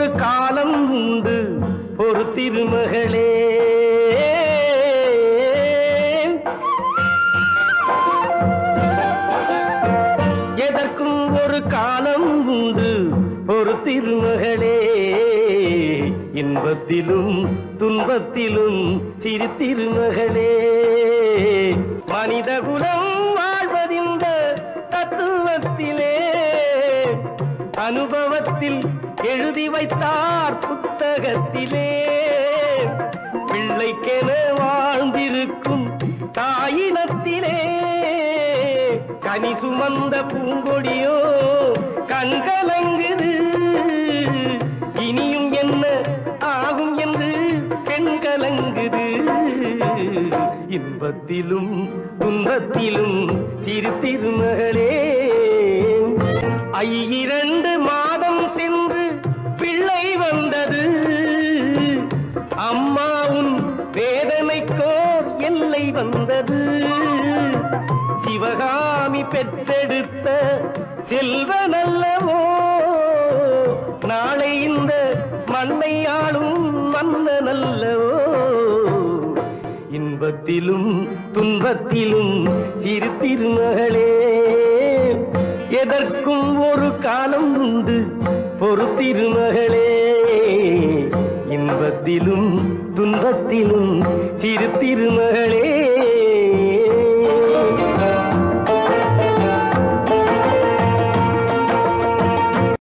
ஒரு காலம் உண்டு ஒரு திருமகளே. எதற்கும் ஒரு காலம் உண்டு ஒரு திருமகளே. இன்பத்திலும் துன்பத்திலும் சிறு திருமகளே. மனித குலம் வாழ்வதிந்த தத்துவத்திலே அனுபவத்தில் எழுதி வைத்தார் புத்தகத்திலே. பிள்ளைக்கென வாழ்ந்திருக்கும் தாயினத்திலே. கனி சுமந்த பூங்கொடியோ கண்கலங்குது. இனியும் என்ன ஆகும் என்று கண்கலங்குது இன்பத்திலும் துன்பத்திலும் சிறு திருமகளே. ஐயிரண்டு மா வந்தது. சிவகாமி பெற்றெடுத்த செல்வ நல்லவோ? நாளை இந்த மண்ணை ஆளும் மன்ன நல்லவோ? இன்பத்திலும் துன்பத்திலும் சிறு திருமகளே எதற்கும் ஒரு காலம் உண்டு ஒரு திருமகளே இன்பத்திலும் துன்பத்திலும் சிறு திருமகளே